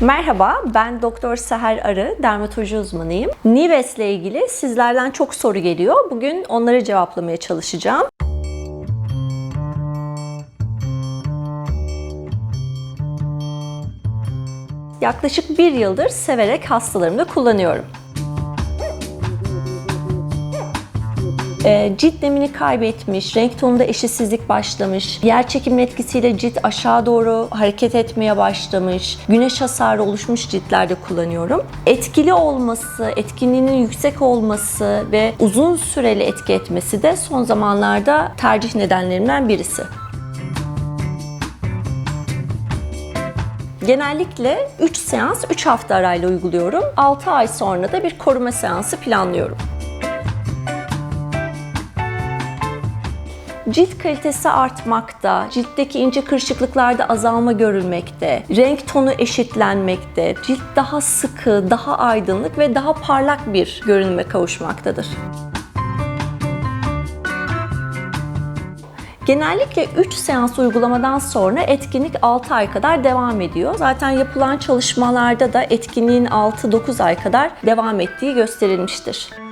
Merhaba, ben Doktor Seher Arı, dermatoloji uzmanıyım. Nives ile ilgili sizlerden çok soru geliyor. Bugün onları cevaplamaya çalışacağım. Yaklaşık bir yıldır severek hastalarımda kullanıyorum. E, cilt nemini kaybetmiş, renk tonunda eşitsizlik başlamış, yer çekiminin etkisiyle cilt aşağı doğru hareket etmeye başlamış, güneş hasarı oluşmuş ciltlerde kullanıyorum. Etkili olması, etkinliğinin yüksek olması ve uzun süreli etki etmesi de son zamanlarda tercih nedenlerimden birisi. Genellikle 3 seans 3 hafta arayla uyguluyorum. 6 ay sonra da bir koruma seansı planlıyorum. Cilt kalitesi artmakta, ciltteki ince kırışıklıklarda azalma görülmekte, renk tonu eşitlenmekte, cilt daha sıkı, daha aydınlık ve daha parlak bir görünüme kavuşmaktadır. Genellikle 3 seans uygulamadan sonra etkinlik 6 ay kadar devam ediyor. Zaten yapılan çalışmalarda da etkinliğin 6-9 ay kadar devam ettiği gösterilmiştir.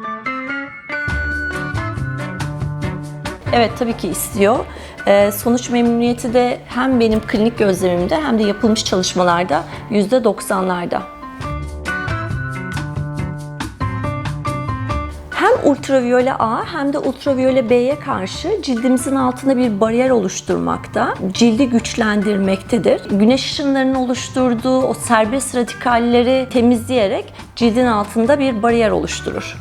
Evet tabii ki istiyor. Ee, sonuç memnuniyeti de hem benim klinik gözlemimde hem de yapılmış çalışmalarda %90'larda. Hem ultraviyole A hem de ultraviyole B'ye karşı cildimizin altında bir bariyer oluşturmakta, cildi güçlendirmektedir. Güneş ışınlarının oluşturduğu o serbest radikalleri temizleyerek cildin altında bir bariyer oluşturur.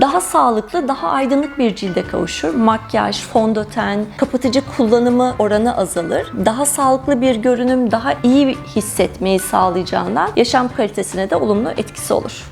Daha sağlıklı, daha aydınlık bir cilde kavuşur. Makyaj, fondöten, kapatıcı kullanımı oranı azalır. Daha sağlıklı bir görünüm, daha iyi hissetmeyi sağlayacağından yaşam kalitesine de olumlu etkisi olur.